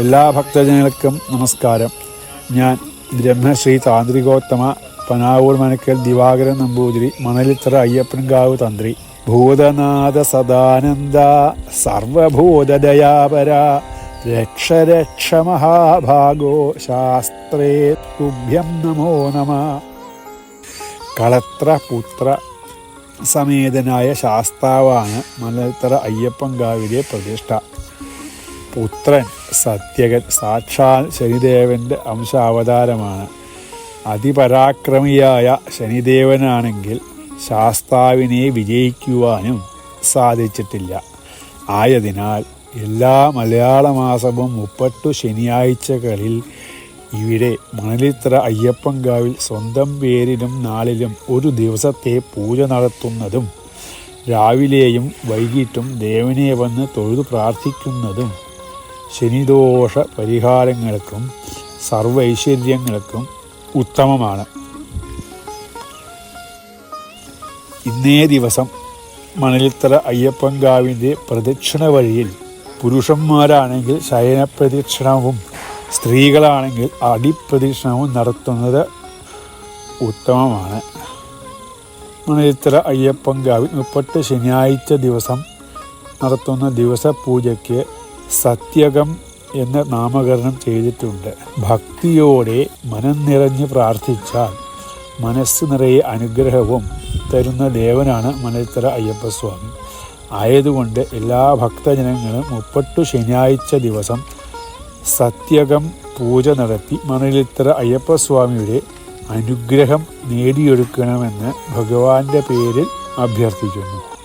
എല്ലാ ഭക്തജനങ്ങൾക്കും നമസ്കാരം. ഞാൻ ബ്രഹ്മശ്രീ താന്ത്രികോത്തമ പനാവൂർ മനക്കൽ ദിവാകരൻ നമ്പൂതിരി മണലിത്തറ അയ്യപ്പൻകാവ് തന്ത്രി. ഭൂതനാഥ സദാനന്ദ സർവഭൂതദയാപര രക്ഷ രക്ഷ മഹാഭാഗോ ശാസ്ത്രേ തുഭ്യം നമോ നമ. കളത്രപുത്ര സമേതനായ ശാസ്താവാണ് മലത്തറ അയ്യപ്പൻകാവിലെ പ്രതിഷ്ഠ. പുത്രൻ സത്യകൻ സാക്ഷാൽ ശനിദേവന്റെ അംശാവതാരമാണ് അതിപരാക്രമിയായ ശനിദേവനാണെങ്കിൽ ശാസ്താവിനെ വിജയിക്കുവാനും സാധിച്ചിട്ടില്ല. ആയതിനാൽ എല്ലാ മലയാള മാസവും മുപ്പട്ടു ശനിയാഴ്ചകളിൽ ഇവിടെ മണലിത്ര അയ്യപ്പങ്കാവിൽ സ്വന്തം പേരിലും നാളിലും ഒരു ദിവസത്തെ പൂജ നടത്തുന്നതും രാവിലെയും വൈകിട്ടും ദേവനെ വന്ന് തൊഴുതു പ്രാർത്ഥിക്കുന്നതും ശനിദോഷ പരിഹാരങ്ങൾക്കും സർവൈശ്വര്യങ്ങൾക്കും ഉത്തമമാണ്. ഇന്നേ ദിവസം മണലിത്തറ അയ്യപ്പൻകാവിന്റെ പ്രദക്ഷിണ വഴിയിൽ പുരുഷന്മാരാണെങ്കിൽ ശയനപ്രദക്ഷിണവും സ്ത്രീകളാണെങ്കിൽ അടിപ്രദക്ഷിണവും നടത്തുന്നത് ഉത്തമമാണ്. മണലിത്തറ അയ്യപ്പൻകാവിൽ മുപ്പട്ട് ശനിയാഴ്ച ദിവസം നടത്തുന്ന ദിവസപൂജയ്ക്ക് സത്യകം എന്ന് നാമകരണം ചെയ്തിട്ടുണ്ട്. ഭക്തിയോടെ മനം നിറഞ്ഞ് പ്രാർത്ഥിച്ചാൽ മനസ്സ് നിറയെ അനുഗ്രഹവും തരുന്ന ദേവനാണ് മണലിത്തറ അയ്യപ്പസ്വാമി. ആയതുകൊണ്ട് എല്ലാ ഭക്തജനങ്ങളും മുപ്പട്ടു ശനിയാഴ്ച ദിവസം സത്യകം പൂജ നടത്തി മണലിത്തറ അയ്യപ്പസ്വാമിയുടെ അനുഗ്രഹം നേടിയെടുക്കണമെന്ന് ഭഗവാന്റെ പേരിൽ അഭ്യർത്ഥിക്കുന്നു.